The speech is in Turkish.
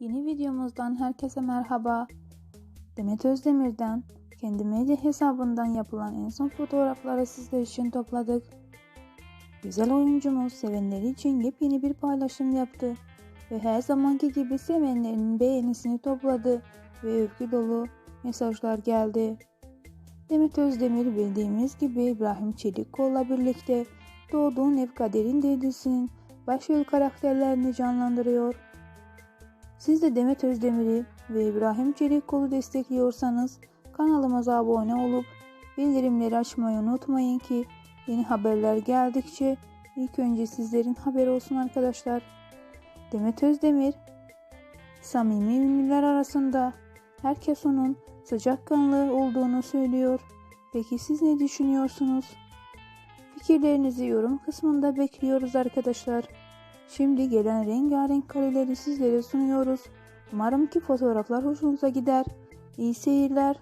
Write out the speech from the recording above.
Yeni videomuzdan herkese merhaba. Demet Özdemir'den kendi medya hesabından yapılan en son fotoğrafları sizler için topladık. Güzel oyuncumuz sevenleri için yepyeni bir paylaşım yaptı ve her zamanki gibi sevenlerinin beğenisini topladı ve övgü dolu mesajlar geldi. Demet Özdemir bildiğimiz gibi İbrahim Çelikkol'la birlikte Doğduğun Ev Kader'in dizisinin başrol karakterlerini canlandırıyor. Siz de Demet Özdemir'i ve İbrahim Çelikkol'u destekliyorsanız kanalımıza abone olup bildirimleri açmayı unutmayın ki yeni haberler geldikçe ilk önce sizlerin haberi olsun arkadaşlar. Demet Özdemir samimi ünlüler arasında herkes onun sıcakkanlı olduğunu söylüyor. Peki siz ne düşünüyorsunuz? Fikirlerinizi yorum kısmında bekliyoruz arkadaşlar. Şimdi gelen rengarenk kareleri sizlere sunuyoruz. Umarım ki fotoğraflar hoşunuza gider. İyi seyirler.